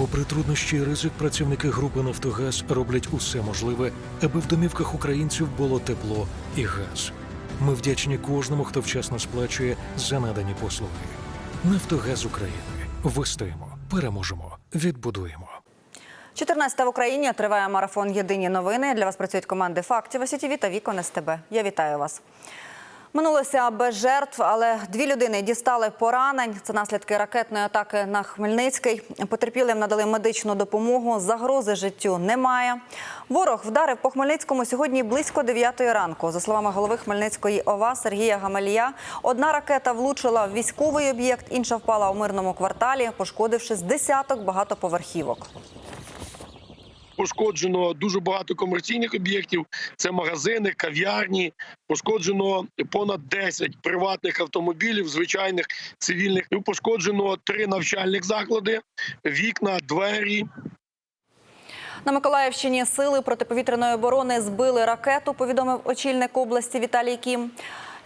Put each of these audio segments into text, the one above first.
Попри труднощі і ризик, працівники групи Нафтогаз роблять усе можливе, аби в домівках українців було тепло і газ. Ми вдячні кожному, хто вчасно сплачує за надані послуги. Нафтогаз України. Вистоїмо, переможемо, відбудуємо. 14 в Україні триває марафон Єдині новини. Для вас працюють команди фактів СІТВ та Вікон СТБ. Я вітаю вас. Минулося без жертв, але дві людини дістали поранень. Це наслідки ракетної атаки на Хмельницький. Потерпілим надали медичну допомогу. Загрози життю немає. Ворог вдарив по Хмельницькому сьогодні близько 9 ранку. За словами голови Хмельницької ОВА Сергія Гамалія, одна ракета влучила в військовий об'єкт, інша впала у мирному кварталі, пошкодивши з десяток багатоповерхівок. Пошкоджено дуже багато комерційних об'єктів. Це магазини, кав'ярні. Пошкоджено понад 10 приватних автомобілів, звичайних цивільних. Пошкоджено три навчальних заклади, вікна, двері. На Миколаївщині сили протиповітряної оборони збили ракету, повідомив очільник області Віталій Кім.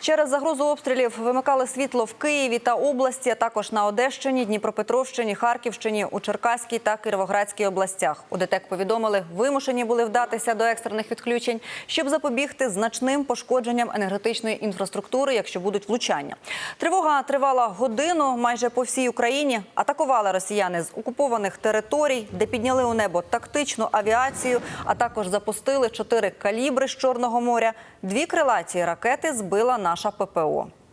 Через загрозу обстрілів вимикали світло в Києві та області, а також на Одещині, Дніпропетровщині, Харківщині, у Черкаській та Кіровоградській областях. У ДТЕК повідомили, вимушені були вдатися до екстрених відключень, щоб запобігти значним пошкодженням енергетичної інфраструктури, якщо будуть влучання. Тривога тривала годину майже по всій Україні. Атакували росіяни з окупованих територій, де підняли у небо тактичну авіацію, а також запустили чотири калібри з Чорного моря. Дві крилаті ракети збила naša PPO.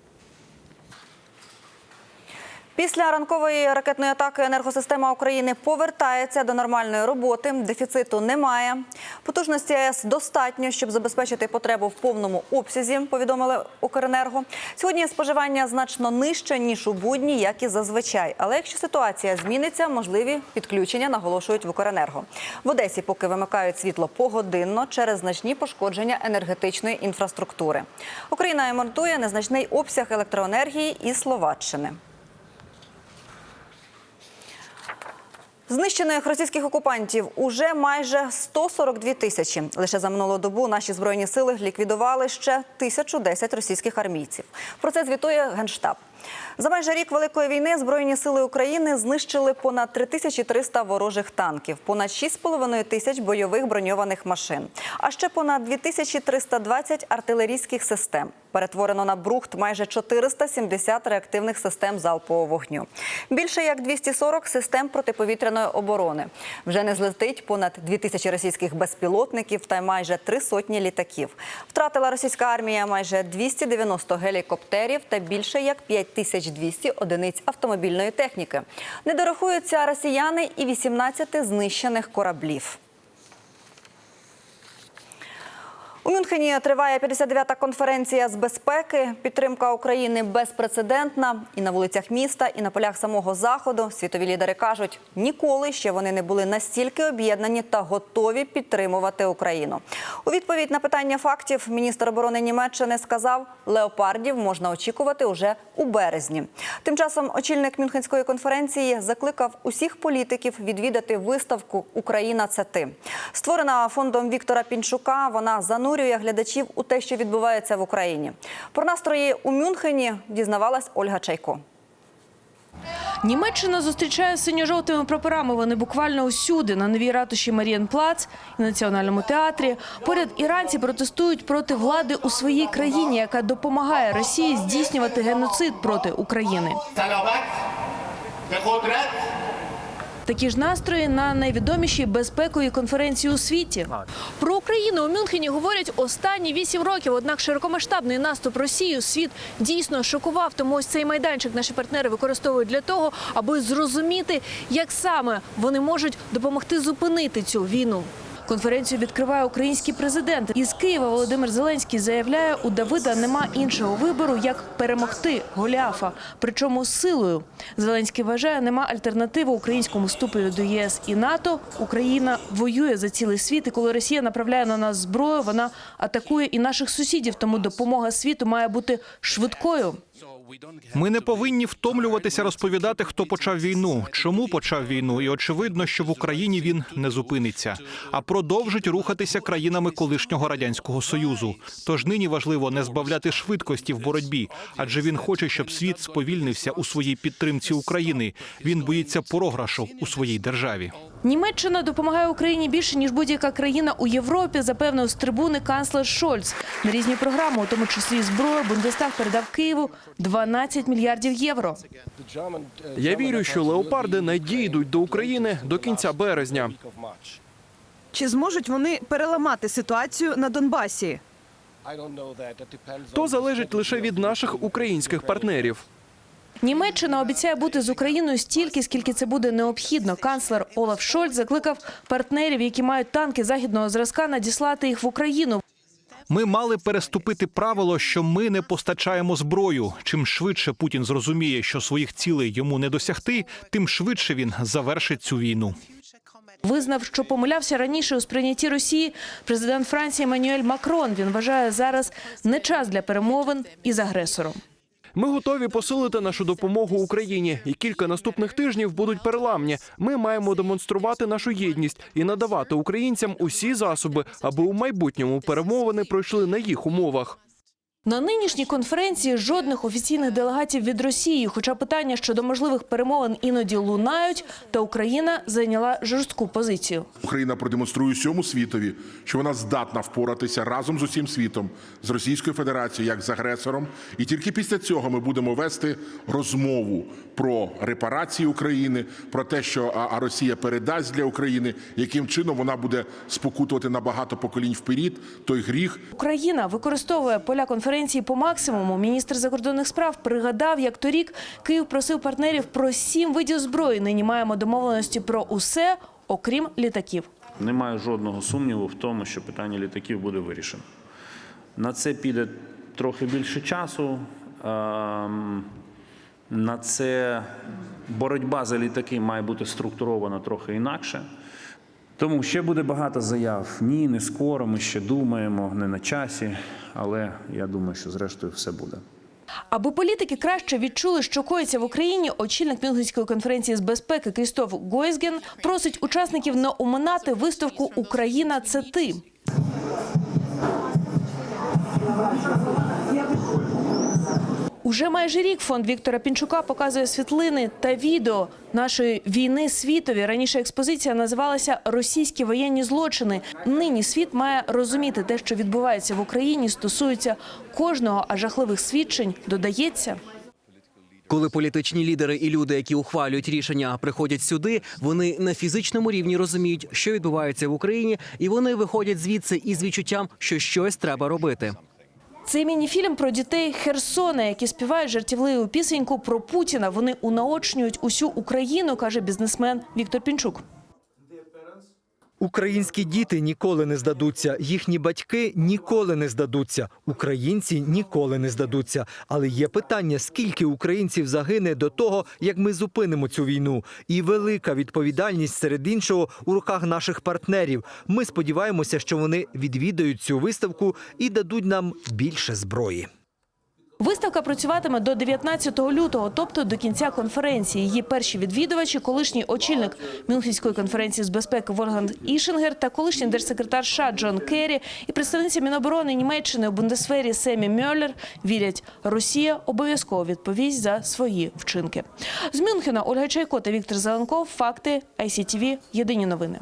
Після ранкової ракетної атаки енергосистема України повертається до нормальної роботи. Дефіциту немає. Потужності АЕС достатньо, щоб забезпечити потребу в повному обсязі. Повідомили Укренерго. Сьогодні споживання значно нижче ніж у будні, як і зазвичай. Але якщо ситуація зміниться, можливі підключення наголошують в Укренерго. В Одесі поки вимикають світло погодинно через значні пошкодження енергетичної інфраструктури. Україна імпортує незначний обсяг електроенергії із Словаччини. Знищених російських окупантів уже майже 142 тисячі. Лише за минулу добу наші збройні сили ліквідували ще 1010 російських армійців. Про це звітує генштаб. За майже рік великої війни збройні сили України знищили понад 3300 ворожих танків, понад 6,5 тисяч бойових броньованих машин, а ще понад 2320 артилерійських систем. Перетворено на брухт майже 470 реактивних систем залпового вогню. Більше як 240 систем протиповітряної оборони. Вже не злетить понад 2000 російських безпілотників та майже три сотні літаків. Втратила російська армія майже 290 гелікоптерів та більше як 5200 одиниць автомобільної техніки. Не дорахуються росіяни і 18 знищених кораблів. У Мюнхені триває 59-та конференція з безпеки. Підтримка України безпрецедентна і на вулицях міста, і на полях самого заходу. Світові лідери кажуть, ніколи ще вони не були настільки об'єднані та готові підтримувати Україну. У відповідь на питання фактів міністр оборони Німеччини сказав, леопардів можна очікувати уже у березні. Тим часом очільник Мюнхенської конференції закликав усіх політиків відвідати виставку Україна це ти. Створена фондом Віктора Пінчука. Вона занурює глядачів у те, що відбувається в Україні. Про настрої у Мюнхені дізнавалась Ольга Чайко. Німеччина зустрічає синьо-жовтими прапорами. Вони буквально усюди на новій ратуші Марієнплац і національному театрі. Поряд іранці протестують проти влади у своїй країні, яка допомагає Росії здійснювати геноцид проти України. Такі ж настрої на найвідомішій безпекові конференції у світі. Про Україну у Мюнхені говорять останні вісім років. Однак широкомасштабний наступ Росії світ дійсно шокував. Тому ось цей майданчик наші партнери використовують для того, аби зрозуміти, як саме вони можуть допомогти зупинити цю війну. Конференцію відкриває український президент. Із Києва Володимир Зеленський заявляє, у Давида нема іншого вибору, як перемогти Голіафа, причому силою. Зеленський вважає, нема альтернативи українському вступу до ЄС і НАТО. Україна воює за цілий світ. І коли Росія направляє на нас зброю, вона атакує і наших сусідів. Тому допомога світу має бути швидкою. Ми не повинні втомлюватися розповідати, хто почав війну, чому почав війну, і очевидно, що в Україні він не зупиниться, а продовжить рухатися країнами колишнього радянського союзу. Тож нині важливо не збавляти швидкості в боротьбі, адже він хоче, щоб світ сповільнився у своїй підтримці України. Він боїться програшу у своїй державі. Німеччина допомагає Україні більше ніж будь-яка країна у Європі, запевнив з трибуни канцлер Шольц. На різні програми, у тому числі зброю, Бундестаг передав Києву 12 мільярдів євро. Я вірю, що леопарди надійдуть до України до кінця березня. Чи зможуть вони переламати ситуацію на Донбасі? То залежить лише від наших українських партнерів. Німеччина обіцяє бути з Україною стільки, скільки це буде необхідно. Канцлер Олаф Шольц закликав партнерів, які мають танки західного зразка, надіслати їх в Україну. Ми мали переступити правило, що ми не постачаємо зброю. Чим швидше Путін зрозуміє, що своїх цілей йому не досягти, тим швидше він завершить цю війну. Визнав, що помилявся раніше у сприйнятті Росії президент Франції Еммануель Макрон. Він вважає зараз не час для перемовин із агресором. Ми готові посилити нашу допомогу Україні, і кілька наступних тижнів будуть переламні. Ми маємо демонструвати нашу єдність і надавати українцям усі засоби, аби у майбутньому перемовини пройшли на їх умовах. На нинішній конференції жодних офіційних делегатів від Росії, хоча питання щодо можливих перемовин іноді лунають, та Україна зайняла жорстку позицію. Україна продемонструє всьому світові, що вона здатна впоратися разом з усім світом з Російською Федерацією як з агресором. І тільки після цього ми будемо вести розмову про репарації України, про те, що Росія передасть для України, яким чином вона буде спокутувати на багато поколінь вперед той гріх, Україна використовує поля конференції по максимуму. Міністр закордонних справ пригадав, як торік Київ просив партнерів про сім видів зброї. Нині маємо домовленості про усе, окрім літаків. Немає жодного сумніву в тому, що питання літаків буде вирішено. На це піде трохи більше часу. Ем, На це боротьба за літаки має бути структурована трохи інакше. Тому ще буде багато заяв. Ні, не скоро. Ми ще думаємо, не на часі. Але я думаю, що зрештою все буде. Аби політики краще відчули, що коїться в Україні, очільник Мюнхенської конференції з безпеки Крістоф Гойсген просить учасників не оминати виставку Україна це ти. Уже майже рік фонд Віктора Пінчука показує світлини та відео нашої війни світові. Раніше експозиція називалася Російські воєнні злочини. Нині світ має розуміти те, що відбувається в Україні, стосується кожного, а жахливих свідчень додається. Коли політичні лідери і люди, які ухвалюють рішення, приходять сюди, вони на фізичному рівні розуміють, що відбувається в Україні, і вони виходять звідси із відчуттям, що щось треба робити. Це мініфільм про дітей Херсона, які співають жартівливу пісеньку про Путіна. Вони унаочнюють усю Україну, каже бізнесмен Віктор Пінчук. Українські діти ніколи не здадуться, їхні батьки ніколи не здадуться, українці ніколи не здадуться. Але є питання, скільки українців загине до того, як ми зупинимо цю війну. І велика відповідальність серед іншого у руках наших партнерів. Ми сподіваємося, що вони відвідають цю виставку і дадуть нам більше зброї. Виставка працюватиме до 19 лютого, тобто до кінця конференції. Її перші відвідувачі, колишній очільник Мюнхенської конференції з безпеки Вольганд Ішингер та колишній держсекретар США Джон Керрі і представниця Міноборони Німеччини у Бундесфері Семі Мьоллер вірять, Росія обов'язково відповість за свої вчинки. З Мюнхена Ольга Чайко та Віктор Зеленков. Факти ICTV. Єдині новини.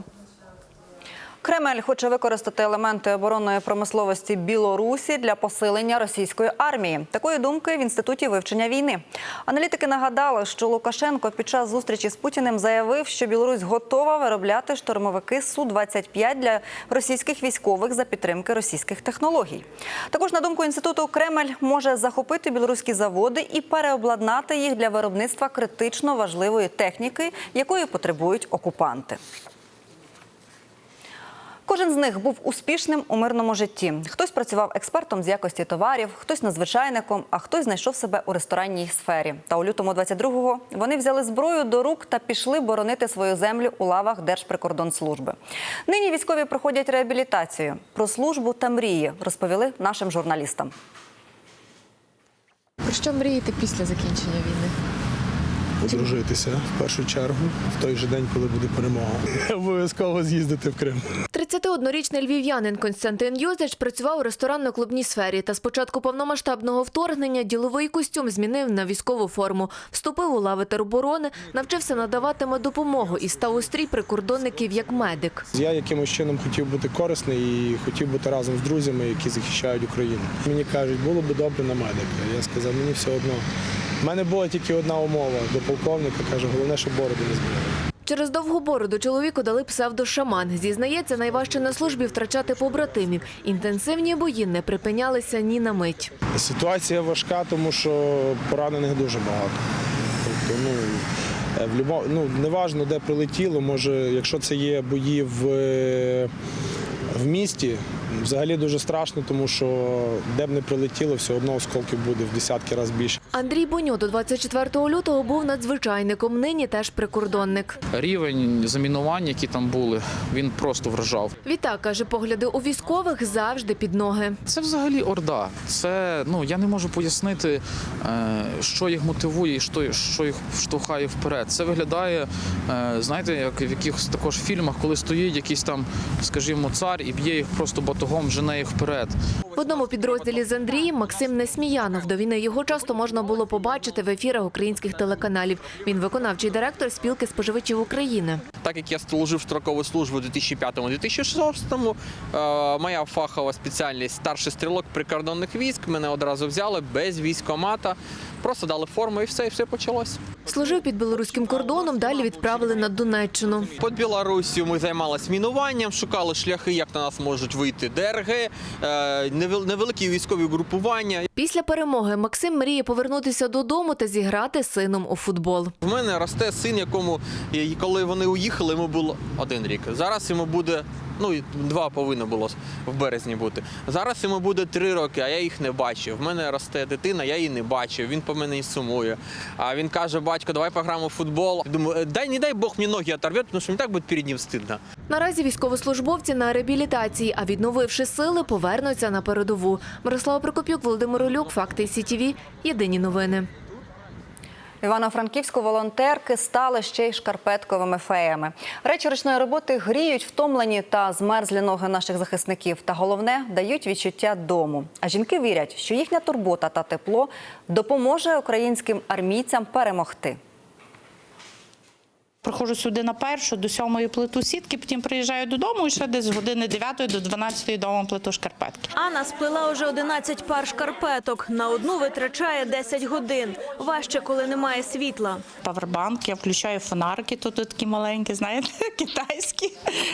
Кремль хоче використати елементи оборонної промисловості Білорусі для посилення російської армії. Такої думки в інституті вивчення війни. Аналітики нагадали, що Лукашенко під час зустрічі з Путіним заявив, що Білорусь готова виробляти штурмовики су 25 для російських військових за підтримки російських технологій. Також на думку інституту, Кремль може захопити білоруські заводи і переобладнати їх для виробництва критично важливої техніки, якої потребують окупанти. Кожен з них був успішним у мирному житті. Хтось працював експертом з якості товарів, хтось надзвичайником, а хтось знайшов себе у ресторанній сфері. Та у лютому 22-го вони взяли зброю до рук та пішли боронити свою землю у лавах Держприкордонслужби. Нині військові проходять реабілітацію. Про службу та мрії розповіли нашим журналістам. Про що мрієте після закінчення війни? Одружитися в першу чергу в той же день, коли буде перемога. Обов'язково з'їздити в Крим. 31-річний львів'янин Константин Йозич працював у ресторанно-клубній сфері та з початку повномасштабного вторгнення діловий костюм змінив на військову форму. Вступив у лави тероборони, навчився надавати допомогу і став у стрій прикордонників як медик. Я якимось чином хотів бути корисний і хотів бути разом з друзями, які захищають Україну. Мені кажуть, було б добре на медика. Я сказав, мені все одно. У мене була тільки одна умова до полковника, каже, головне, щоб бороду не збили. Через довгу бороду чоловіку дали псевдошаман. Зізнається, найважче на службі втрачати побратимів. Інтенсивні бої не припинялися ні на мить. Ситуація важка, тому що поранених дуже багато. Тобто, ну, е, в любо, ну, неважно, де прилетіло, може, якщо це є бої в, е, в місті, взагалі дуже страшно, тому що де б не прилетіло, все одно осколків буде в десятки разів більше. Андрій Боньо до 24 лютого був надзвичайником. Нині теж прикордонник. Рівень замінувань, які там були, він просто вражав. Відтак каже, погляди у військових завжди під ноги. Це взагалі орда. Це ну я не можу пояснити, е, що їх мотивує і що, що їх штовхає вперед. Це виглядає, е, знаєте, як в якихось також фільмах, коли стоїть якийсь там, скажімо, цар і б'є їх просто батогом, жене їх вперед. В одному підрозділі з Андрієм Максим Несміянов. До війни його часто можна було побачити в ефірах українських телеканалів. Він виконавчий директор спілки споживачів України. Так як я служив строкову службу у 2005-2006, е, моя фахова спеціальність старший стрілок прикордонних військ. Мене одразу взяли без військомата, просто дали форму і все, і все почалось. Служив під білоруським кордоном. Далі відправили на Донеччину. Під Білоруссю ми займалися мінуванням, шукали шляхи, як на нас можуть вийти ДРГ, е, невеликі військові групування. Після перемоги Максим мріє повернутися додому та зіграти сином у футбол. В мене росте син, якому коли вони уїхали, йому було один рік. Зараз йому буде. Ну, два повинно було в березні бути. Зараз йому буде три роки, а я їх не бачив. В мене росте дитина, я її не бачив. Він по мене і сумує. А він каже: батько, давай пограємо в футбол. Думаю, «Е, дай не дай Бог мені ноги оторвет, тому що мені так буде перед ним стидно. Наразі військовослужбовці на реабілітації, а відновивши сили, повернуться на передову. Мирослава Прокопюк, Володимир Олюк, Факти СІТІВІ. Єдині новини. Івано-Франківську волонтерки стали ще й шкарпетковими феями. Речі ручної роботи гріють втомлені та змерзлі ноги наших захисників. Та головне дають відчуття дому. А жінки вірять, що їхня турбота та тепло допоможе українським армійцям перемогти. Приходжу сюди на першу, до сьомої плиту сітки, потім приїжджаю додому і ще десь з години 9 до 12 дома плиту шкарпетки. Анна сплела уже 11 пар шкарпеток. На одну витрачає 10 годин. Важче, коли немає світла. Павербанк, я включаю фонарики, тут такі маленькі, знаєте, китайські.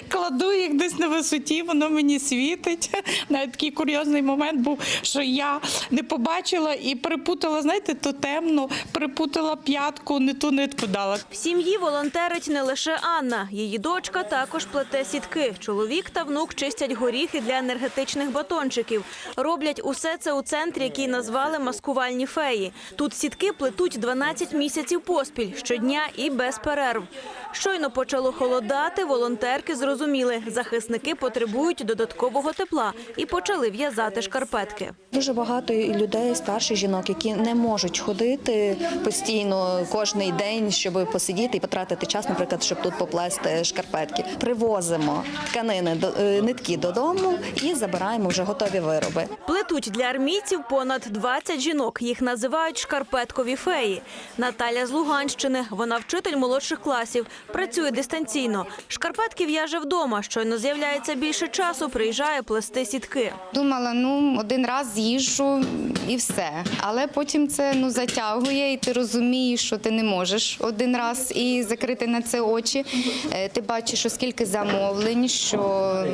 Кладу їх десь на висоті, воно мені світить. Навіть такий курйозний момент був, що я не побачила і припутала, знаєте, то темно, припутала п'ятку, не ту нитку дала. В сім'ї волонтерить не лише Анна. Її дочка також плете сітки. Чоловік та внук чистять горіхи для енергетичних батончиків. Роблять усе це у центрі, який назвали маскувальні феї. Тут сітки плетуть 12 місяців поспіль, щодня і без перерв. Щойно почало холодати, волонтерки зрозуміли, захисники потребують додаткового тепла і почали в'язати шкарпетки. Дуже багато людей, старших жінок, які не можуть ходити постійно кожний день, щоб посидіти і потратити час, наприклад, щоб тут поплести шкарпетки. Привозимо тканини до е, нитки додому і забираємо вже готові вироби. Плетуть для армійців понад 20 жінок. Їх називають шкарпеткові феї. Наталя з Луганщини. Вона вчитель молодших класів. Працює дистанційно. Шкарпетки в'яже вдома. Щойно з'являється більше часу, приїжджає плести сітки. Думала, ну один раз з'їжджу і все. Але потім це ну затягує, і ти розумієш, що ти не можеш один раз і закрити на це очі. Е, Ти бачиш, що скільки замовлень, що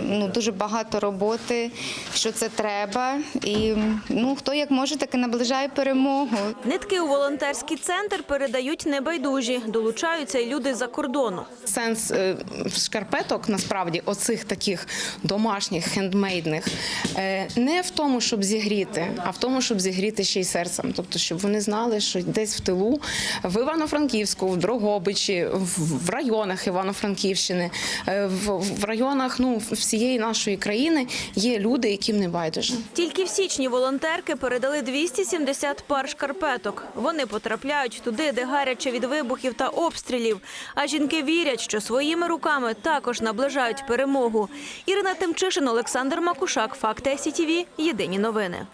ну дуже багато роботи, що це треба. І ну хто як може, так і наближає перемогу. Нитки у волонтерський центр передають небайдужі. Долучаються й люди за кордону. Сенс е, шкарпеток насправді оцих таких домашніх хендмейдних е, не в тому, щоб зігріти, а в тому, щоб зігріти ще й серцем. Тобто, щоб вони знали, що десь в тилу в Івано-Франківську, в Дрогобичі, в районах Івано-Франківщини, е, в районах ну всієї нашої країни є люди, яким не байдуже. Тільки в січні волонтерки передали 270 пар шкарпеток. Вони потрапляють туди, де гаряче від вибухів та обстрілів. А жінки вірять, що своїми руками також наближають перемогу. Ірина Тимчишин, Олександр Макушак, Факти СІТІВІ. Єдині новини.